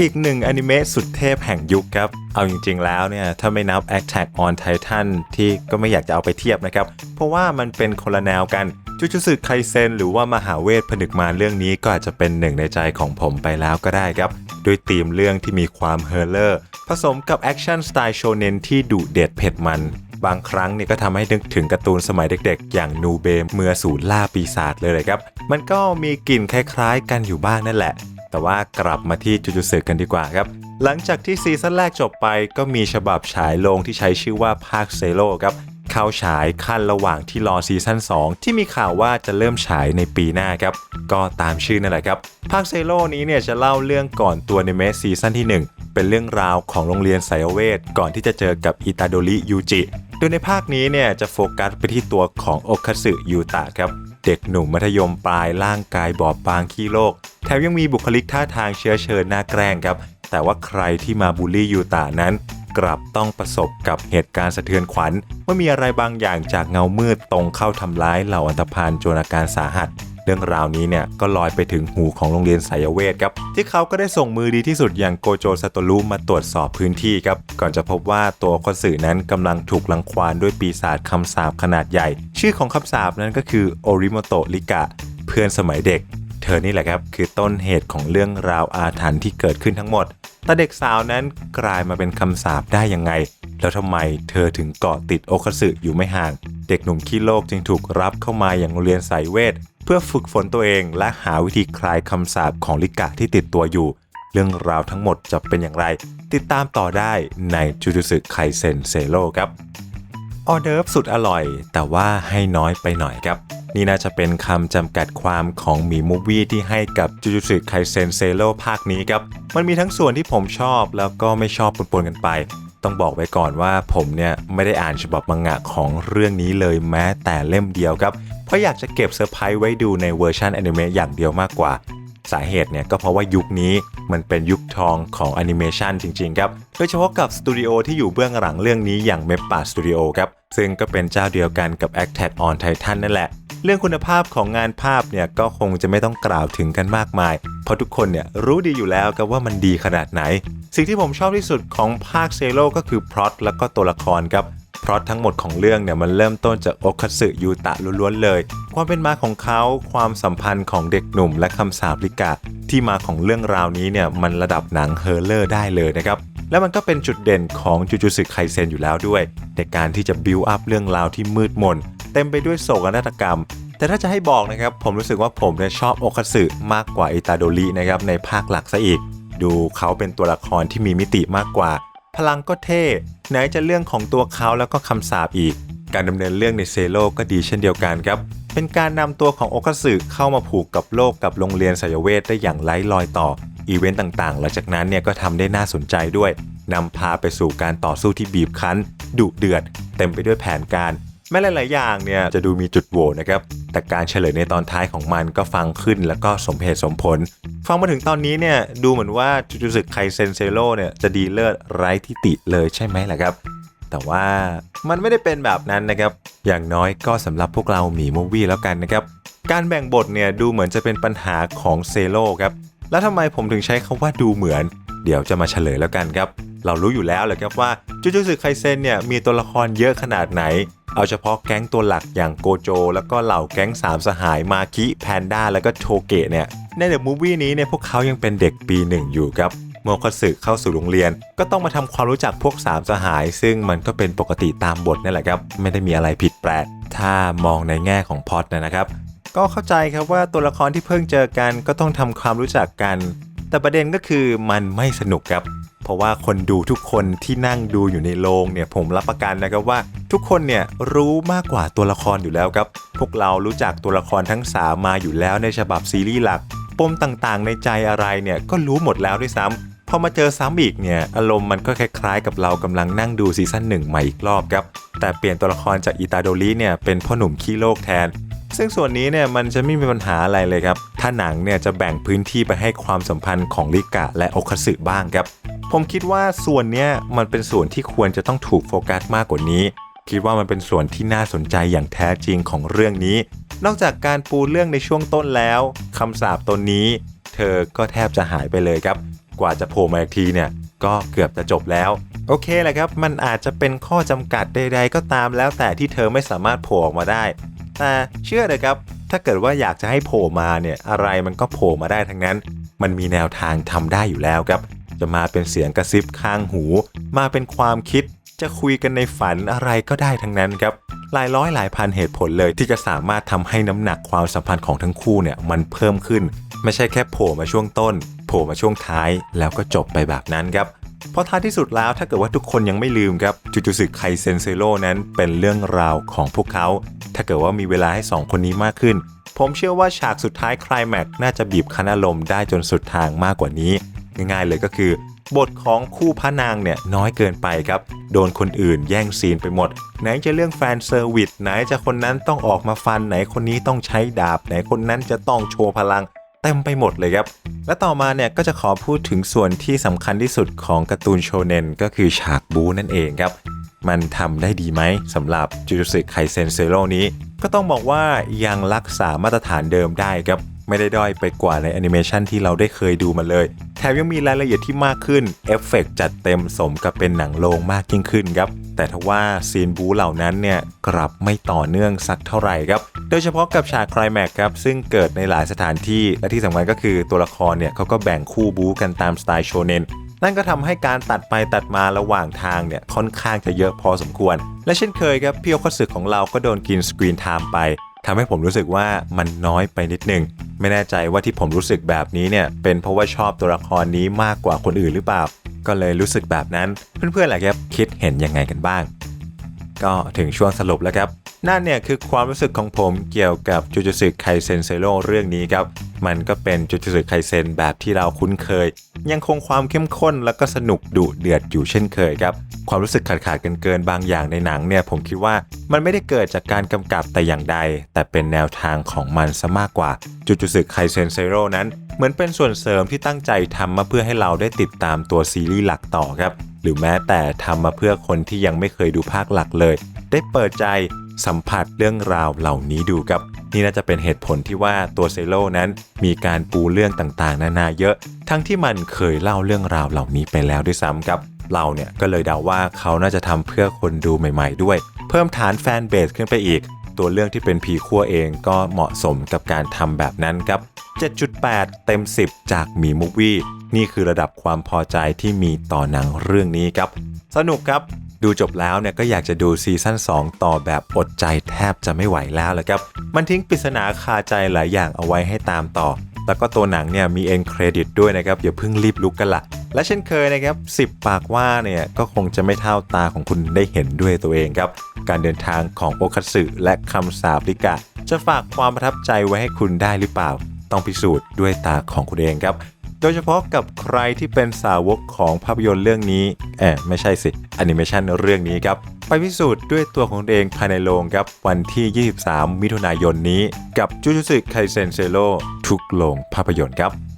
อีกหนึ่งอนิเมะสุดเทพแห่งยุคครับ เอาจริงๆแล้วเนี่ย ถ้าไม่นับ Attack on Titan ที่ก็ไม่อยากจะเอาไปเทียบนะครับ เพราะว่ามันเป็นคนละแนวกันจุจุสึไคเซนหรือว่ามหาเวทผนึกมารเรื่องนี้ก็อาจจะเป็นหนึ่งในใจของผมไปแล้วก็ได้ครับ ด้วยธีมเรื่องที่มีความเฮอร์เลอร์ ผสมกับแอคชั่นสไตล์โชเนนที่ดุเด็ดเผ็ดมัน บางครั้งเนี่ยก็ทำให้นึกถึงการ์ตูนสมัยเด็กๆ อย่างนูเบมเมื่อสูนล่าปีศาจเลยเลยครับ มันก็มีกลิ่นคล้ายๆ กันอยู่บ้างนั่นแหละ แต่ว่ากลับมาที่จูจูสึกันดีกว่าครับ หลังจากที่ซีซั่นแรกจบไปก็มีฉบับฉายลงที่ใช้ชื่อว่าภาคเซโลครับเข้าฉายขั้นระหว่างที่รอซีซั่น2 ที่มีข่าวว่าจะเริ่มฉายในปีหน้าครับ ก็ตามชื่อนั่นแหละครับ ภาคเซโลนี้เนี่ยจะเล่าเรื่องก่อนตัวในเมสซีซั่นที่ 1 เป็นเรื่องราวของโรงเรียนไสยเวทก่อนที่จะเจอกับอิตาโดริยูจิ โดยในภาคนี้เนี่ยจะโฟกัสไปที่ตัวของโอคาสึยูตะครับ เด็กหนุ่มมัธยมปลายร่างกายบอบบางขี้โรคแถมยังมีบุคลิกท่าทางเชื้อเชิญน่าแกล้งครับ แต่ว่าใครที่มาบูลลี่ยูตะนั้น กลับต้องประสบกับเหตุการณ์สะเทือนขวัญเมื่อมีอะไรบางอย่างจากเงามืดตรงเข้าทำร้ายเหล่าอันธพาลจนอาการสาหัส เรื่องราวนี้เนี่ยก็ลอยไปถึงหูของโรงเรียนสายเวทครับที่เขาก็ได้ส่งมือดีที่สุดอย่างโกโจซาโตรุมาตรวจสอบพื้นที่ครับก่อนจะพบว่าตัวคอนสื่อนั้นกำลังถูกลังควานด้วยปีศาจคำสาปขนาดใหญ่ ชื่อของคำสาปนั้นก็คือโอริโมโตะลิกะ เพื่อนสมัยเด็ก เธอนี่แหละครับคือต้นเหตุของเรื่องราวอาถรรพ์ที่เกิดขึ้นทั้งหมดแต่เด็กสาวนั้นกลายมาเป็นคำสาปได้ยังไง แล้วทำไมเธอถึงเกาะติดโอคสึอยู่ไม่ห่าง เด็กหนุ่มขี้โลกจึงถูกรับเข้ามาอย่างโรงเรียนสายเวท เพื่อฝึกฝนตัวเองและหาวิธีคลายคำสาปของลิกะที่ติดตัวอยู่ เรื่องราวทั้งหมดจะเป็นอย่างไร ติดตามต่อได้ในจูจูสึไคเซนเซโ o ครับออเดิร์ฟสุดอร่อย แต่ว่าให้น้อยไปหน่อยครับ นี่น่าจะเป็นคำจำกัดความของหมีมูวี่ที่ให้กับจูจูสึไคเซนเซโ o ภาคนี้ครับ มันมีทั้งส่วนที่ผมชอบแล้วก็ไม่ชอบปนๆกันไป ต้องบอกไว้ก่อนว่าผมเนี่ยไม่ได้อ่านฉบับมังงะของเรื่องนี้เลยแม้แต่เล่มเดียวครับ เพราะอยากจะเก็บเซอร์ไพรส์ไว้ดูในเวอร์ชันอนิเมะอย่างเดียวมากกว่า สาเหตุเนี่ยก็เพราะว่ายุคนี้มันเป็นยุคทองของแอนิเมชันจริงๆครับ โดยเฉพาะกับสตูดิโอที่อยู่เบื้องหลังเรื่องนี้อย่างเมปปาสตูดิโอครับ ซึ่งก็เป็นเจ้าเดียวกันกับ a c t a c on Titan นั่นแหละ เรื่องคุณภาพของงานภาพเนี่ยก็คงจะไม่ต้องกล่าวถึงกันมากมาย เพราะทุกคนเนี่ยรู้ดีอยู่แล้วครับว่ามันดีขนาดไหน สิ่งที่ผมชอบที่สุดของภาคเซโ o ก็คือพล็อตแล้วก็ตัวละครครับพราะทั้งหมดของเรื่องเนี่ยมันเริ่มต้นจากโอคัสึยูตะล้วนๆเลย ความเป็นมาของเขาความสัมพันธ์ของเด็กหนุ่มและคำสาปลิกะ ที่มาของเรื่องราวนี้เนี่ยมันระดับหนังเฮอร์เลอร์ได้เลยนะครับ และมันก็เป็นจุดเด่นของจูจูสึไคเซนอยู่แล้วด้วย ในการที่จะบิวอัพเรื่องราวที่มืดมน เต็มไปด้วยโศกนาฏกรรม แต่ถ้าจะให้บอกนะครับ ผมรู้สึกว่าผมเนี่ยชอบโอคัสึมากกว่าอิตาโดรินะครับในภาคหลักซะอีก ดูเขาเป็นตัวละครที่มีมิติมากกว่า พลังก็เท่ ไหนจะเรื่องของตัวเขาแล้วก็คำสาปอีก การดำเนินเรื่องในเซโลก็ดีเช่นเดียวกันครับ เป็นการนำตัวของโอคาสึเข้ามาผูกกับโลกกับโรงเรียนสายเวทได้อย่างไร้รอยต่ออีเวนต์ต่างๆ หลังจากนั้นเนี่ยก็ทำได้น่าสนใจด้วยนำพาไปสู่การต่อสู้ที่บีบคั้น ดุเดือด เต็มไปด้วยแผนการ แม้หลาย ๆ อย่างเนี่ยจะดูมีจุดโหว่นะครับ แต่การเฉลยในตอนท้ายของมันก็ฟังขึ้นแล้วก็สมเหตุสมผล ฟังมาถึงตอนนี้เนี่ยดูเหมือนว่าจูจูสึไคเซนเซโ o เนี่ยจะดีเลิศไร้ที่ติเลยใช่ไหมล่ะครับแต่ว่ามันไม่ได้เป็นแบบนั้นนะครับ อย่างน้อยก็สำหรับพวกเราหมีมูวี่แล้วกันนะครับ การแบ่งบทเนี่ยดูเหมือนจะเป็นปัญหาของเซโ o ครับ แล้วทำไมผมถึงใช้คาว่าดูเหมือน เดี๋ยวจะมาเฉลยแล้วกันครับ เรารู้อยู่แล้วเลยครับว่าจูจูสึไคเซนเนี่ยมีตัวละครเยอะขนาดไหน เอาเฉพาะแก๊งตัวหลักอย่างโกโจ แล้วก็เหล่าแก๊งสามสหายมาคิแพนด้าแล้วก็โชเกะเนี่ยในเดอะมูฟวี่นี้เนี่ยพวกเขายังเป็นเด็กปีหนึ่งอยู่ครับโมคสึเข้าสู่โรงเรียน ก็ต้องมาทำความรู้จักพวกสามสหาย ซึ่งมันก็เป็นปกติตามบทนั่นแหละครับ ไม่ได้มีอะไรผิดแปลก ถ้ามองในแง่ของพอดนะครับ ก็เข้าใจครับว่าตัวละครที่เพิ่งเจอกันก็ต้องทำความรู้จักกัน แต่ประเด็นก็คือมันไม่สนุกครับ เพราะว่าคนดูทุกคนที่นั่งดูอยู่ในโรงเนี่ยผมรับประกันนะครับว่า ทุกคนเนี่ยรู้มากกว่าตัวละครอยู่แล้วครับ พวกเรารู้จักตัวละครทั้งสามมาอยู่แล้วในฉบับซีรีส์หลัก ปมต่างๆ ในใจอะไรเนี่ยก็รู้หมดแล้วด้วยซ้ำพอมาเจอซ้ำอีกเนี่ยอารมณ์มันก็คล้ายๆ กับเรากำลังนั่งดูซีซั่นหนึ่งใหม่อีกรอบครับ แต่เปลี่ยนตัวละครจากอิตาโดริเนี่ยเป็นพ่อหนุ่มขี้โลกแทน ซึ่งส่วนนี้เนี่ยมันจะไม่มีปัญหาอะไรเลยครับ ถ้าหนังเนี่ยจะแบ่งพื้นที่ไปให้ความสัมพันธ์ของลิกะและโอคาสึบ้างครับ ผมคิดว่าส่วนเนี้ยมันเป็นส่วนที่ควรจะต้องถูกโฟกัสมากกว่านี้ คิดว่ามันเป็นส่วนที่น่าสนใจอย่างแท้จริงของเรื่องนี้ นอกจากการปูเรื่องในช่วงต้นแล้วคำสาปตนนี้ เธอก็แทบจะหายไปเลยครับ กว่าจะโผล่มาอีกทีเนี่ยก็เกือบจะจบแล้ว โอเคแหละครับ มันอาจจะเป็นข้อจำกัดใดๆก็ตามแล้วแต่ที่เธอไม่สามารถโผล่ออกมาได้ แต่เชื่อเลยครับ ถ้าเกิดว่าอยากจะให้โผล่มาเนี่ยอะไรมันก็โผล่มาได้ทั้งนั้น มันมีแนวทางทำได้อยู่แล้วครับ จะมาเป็นเสียงกระซิบข้างหู มาเป็นความคิด จะคุยกันในฝันอะไรก็ได้ทั้งนั้นครับ หลายร้อยหลายพันเหตุผลเลยที่จะสามารถทำให้น้ำหนักความสัมพันธ์ของทั้งคู่เนี่ยมันเพิ่มขึ้น ไม่ใช่แค่โผล่มาช่วงต้น โผล่มาช่วงท้ายแล้วก็จบไปแบบนั้นครับเพราะท้ายที่สุดแล้วถ้าเกิดว่าทุกคนยังไม่ลืมครับจูจูสึไคเซนเซโร่นั้นเป็นเรื่องราวของพวกเขา ถ้าเกิดว่ามีเวลาให้สองคนนี้มากขึ้น ผมเชื่อว่าฉากสุดท้ายคลายแม็กน่าจะบีบคั้นอารมณ์ได้จนสุดทางมากกว่านี้ ง่ายๆเลยก็คือ บทของคู่พระนางเนี่ยน้อยเกินไปครับ โดนคนอื่นแย่งซีนไปหมด ไหนจะเรื่องแฟนเซอร์วิสไหนจะคนนั้นต้องออกมาฟันไหนคนนี้ต้องใช้ดาบ ไหนคนนั้นจะต้องโชว์พลังเต็มไปหมดเลยครับ และต่อมาเนี่ยก็จะขอพูดถึงส่วนที่สำคัญที่สุดของการ์ตูนโชเนนก็คือฉากบูนั่นเองครับ มันทำได้ดีไหมสำหรับจูจูสึไคเซนเซโร่นี้ ก็ต้องบอกว่ายังรักษามาตรฐานเดิมได้ครับ ไม่ได้ด้อยไปกว่าในแอนิเมชันที่เราได้เคยดูมาเลย แถมยังมีรายละเอียดที่มากขึ้น เอฟเฟกต์จัดเต็มสมกับเป็นหนังโรงมากยิ่งขึ้นครับ แต่ทว่าซีนบูเหล่านั้นเนี่ยกลับไม่ต่อเนื่องสักเท่าไหร่ครับ โดยเฉพาะกับฉากคลายแม็กครับ ซึ่งเกิดในหลายสถานที่ และที่สำคัญก็คือตัวละครเนี่ยเขาก็แบ่งคู่บูกันตามสไตล์โชเนนนั่นก็ทำให้การตัดไปตัดมาระหว่างทางเนี่ยค่อนข้างจะเยอะพอสมควร และเช่นเคยครับพี่โอคสึกของเราก็โดนกินสกรีนไทม์ไปทำให้ผมรู้สึกว่ามันน้อยไปนิดนึง ไม่แน่ใจว่าที่ผมรู้สึกแบบนี้เนี่ยเป็นเพราะว่าชอบตัวละครนี้มากกว่าคนอื่นหรือเปล่า ก็เลยรู้สึกแบบนั้น เพื่อนๆแหละครับคิดเห็นยังไงกันบ้าง ก็ถึงช่วงสรุปแล้วครับ นั่นเนี่ยคือความรู้สึกของผมเกี่ยวกับจูจูสึไคเซนเซโร่เรื่องนี้ครับ มันก็เป็นจูจูสึไคเซนแบบที่เราคุ้นเคย ยังคงความเข้มข้นแล้วก็สนุกดุเดือดอยู่เช่นเคยครับ ความรู้สึกขาดขาดกันเกินๆบางอย่างในหนังเนี่ยผมคิดว่ามันไม่ได้เกิดจากการกำกับแต่อย่างใด แต่เป็นแนวทางของมันซะมากกว่าจูจูสึไคเซนเซโร่นั้น เหมือนเป็นส่วนเสริมที่ตั้งใจทำมาเพื่อให้เราได้ติดตามตัวซีรีส์หลักต่อครับหรือแม้แต่ทำมาเพื่อคนที่ยังไม่เคยดูภาคหลักเลย ได้เปิดใจ สัมผัสเรื่องราวเหล่านี้ดูครับ นี่น่าจะเป็นเหตุผลที่ว่าตัวเซโลนั้นมีการปูเรื่องต่างๆ นานาเยอะ ทั้งที่มันเคยเล่าเรื่องราวเหล่านี้ไปแล้วด้วยซ้ำครับเราเนี่ยก็เลยเดาว่าเขาน่าจะทำเพื่อคนดูใหม่ ๆ ด้วย เพิ่มฐานแฟนเบสขึ้นไปอีก ตัวเรื่องที่เป็นพีขั้วเองก็เหมาะสมกับการทำแบบนั้นครับ 7.8 เต็ม 10 จากมีมูวี่นี่คือระดับความพอใจที่มีต่อหนังเรื่องนี้ครับ สนุกครับ ดูจบแล้วเนี่ยก็อยากจะดูซีซั่น2 ต่อแบบอดใจแทบจะไม่ไหวแล้วแหละครับ มันทิ้งปริศนาคาใจหลายอย่างเอาไว้ให้ตามต่อ แล้วก็ตัวหนังเนี่ยมีเอ็นเครดิตด้วยนะครับอย่าเพิ่งรีบลุกกันละและเช่นเคยนะครับ 10 ปากว่าเนี่ยก็คงจะไม่เท่าตาของคุณได้เห็นด้วยตัวเองครับ การเดินทางของโอคัตสึและคำสาปริกะ จะฝากความประทับใจไว้ให้คุณได้หรือเปล่า ต้องพิสูจน์ด้วยตาของคุณเองครับ ดยเฉพาะกับใครที่เป็นสาวกของภาพยนตร์เรื่องนี้แอบไม่ใช่สิแอนิเมชันเรื่องนี้ครับ ไปพิสูจน์ด้วยตัวของตัวเองภายในโรงครับ วันที่ 23 มิถุนายนนี้ กับจูจูสึไคเซนเซโลทุกโรงภาพยนตร์ครับ